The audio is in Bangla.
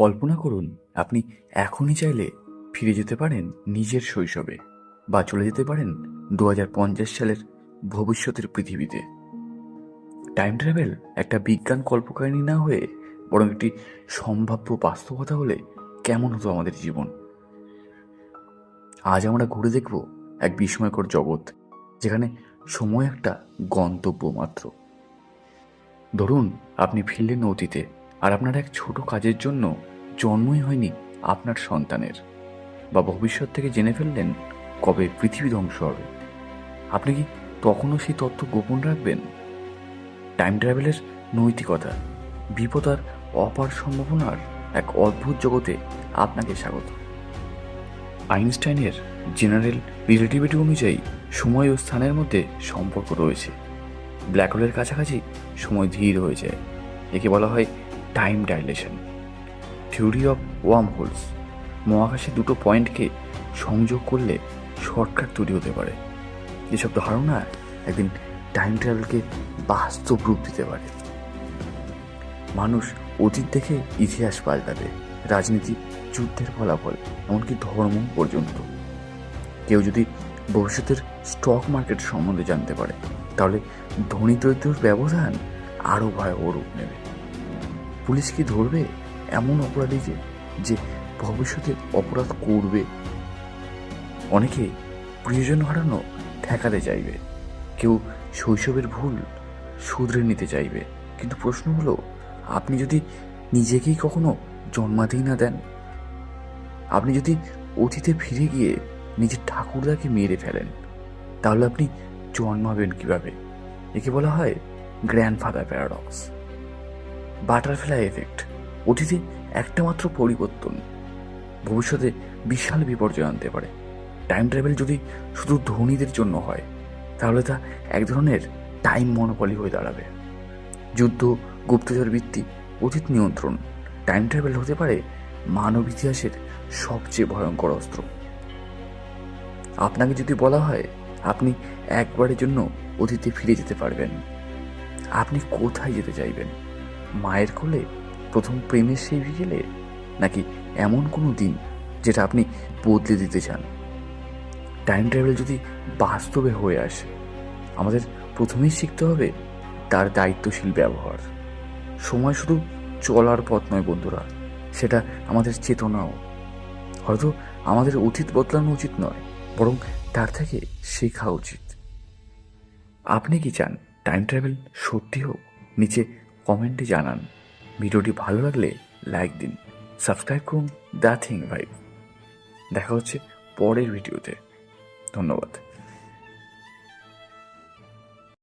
কল্পনা করুন, আপনি এখনই চাইলে ফিরে যেতে পারেন নিজের শৈশবে বা চলে যেতে পারেন দু হাজার পঞ্চাশ সালের ভবিষ্যতের পৃথিবীতে। টাইম ট্রাভেল একটা বিজ্ঞান কল্পকাহিনী না হয়ে বরং একটি সম্ভাব্য বাস্তবতা হলে কেমন হতো আমাদের জীবন? আজ আমরা ঘুরে দেখব এক বিস্ময়কর জগৎ, যেখানে সময় একটা গন্তব্য মাত্র। ধরুন, আপনি ফিরলেন অতীতে। আর আপনার এক ছোট কাজের জন্য জন্মই হয়নি আপনার সন্তানের। বা ভবিষ্যৎ থেকে জেনে ফেললেন কবে পৃথিবী ধ্বংস হবে। আপনি কি তখনও সেই তথ্য গোপন রাখবেন? টাইম ট্রাভেলের নৈতিকতা, বিপদ আর অপার সম্ভাবনার এক অদ্ভুত জগতে আপনাকে স্বাগত। আইনস্টাইনের জেনারেল রিলেটিভিটি অনুযায়ী সময় ও স্থানের মধ্যে সম্পর্ক রয়েছে। ব্ল্যাক হোলের কাছাকাছি সময় ধীর হয়ে যায়। একে বলা হয় time dilation theory of worm holes মহাকাশে দুটো পয়েন্টকে সংযোগ করলে শর্টকাট তৈরি হতে পারে। এসব ধারণা একদিন টাইম ট্রাভেলকে বাস্তব রূপ দিতে পারে। মানুষ অতীত দেখে ইতিহাস পাল্টাবে রাজনীতি, যুদ্ধের ফলাফল, এমনকি ধর্ম পর্যন্ত। কেউ যদি ভবিষ্যতের স্টক মার্কেট সম্বন্ধে জানতে পারে, তাহলে ধনী দরিদ্রর ব্যবধান আরও ভয়াবহ রূপ নেবে। পুলিশ কি ধরবে? এমন অপরাধীকে যে ভবিষ্যতে অপরাধ করবে। অনেকে প্রিয়জন হারানো ঠেকাতে চাইবে। কেউ শৈশবের ভুল শুধরে নিতে চাইবে। কিন্তু প্রশ্ন হলো, আপনি যদি নিজেকেই কখনো জন্মাতেই না দেন, আপনি যদি অতীতে ফিরে গিয়ে নিজের ঠাকুরদাকে মেরে ফেলেন, তাহলে আপনি জন্মাবেন কীভাবে? একে বলা হয় গ্র্যান্ডফাদার প্যারাডক্স। বাটারফ্লাই এফেক্ট, অতীতে একটা মাত্র পরিবর্তন। ভবিষ্যতে বিশাল বিপর্যয় আনতে পারে। টাইম ট্রাভেল যদি শুধু ধনীদের জন্য হয়, তাহলে তা এক ধরনের টাইম মনোপলি হয়ে দাঁড়াবে। যুদ্ধ, গুপ্তচর বৃত্তি, অতীত নিয়ন্ত্রণ, টাইম ট্রাভেল হতে পারে মানব ইতিহাসের সবচেয়ে ভয়ঙ্কর অস্ত্র। আপনাকে যদি বলা হয়, আপনি একবারের জন্য অতীতে ফিরে যেতে পারবেন। আপনি কোথায় যেতে চাইবেন? মায়ের কোলে প্রথম প্রেমের সেই বিকেলে নাকি এমন কোনো দিন যেটা আপনি বদলে দিতে চান? টাইম ট্রাভেল যদি বাস্তবে হয়ে আসে, আমাদের প্রথমেই শিখতে হবে তার দায়িত্বশীল ব্যবহার। সময় শুধু চলার পথ নয় বন্ধুরা, সেটা আমাদের চেতনাও। হয়তো আমাদের অতীত বদলানো উচিত নয়, বরং তার থেকে শেখা উচিত। আপনি কি চান টাইম ট্রাভেল সত্যি হোক, নিচে কমেন্টে জানান। ভিডিওটি ভালো লাগলে লাইক দিন। সাবস্ক্রাইব করুন দ্য থিং ভাইব। দেখা হচ্ছে পরের ভিডিওতে। ধন্যবাদ।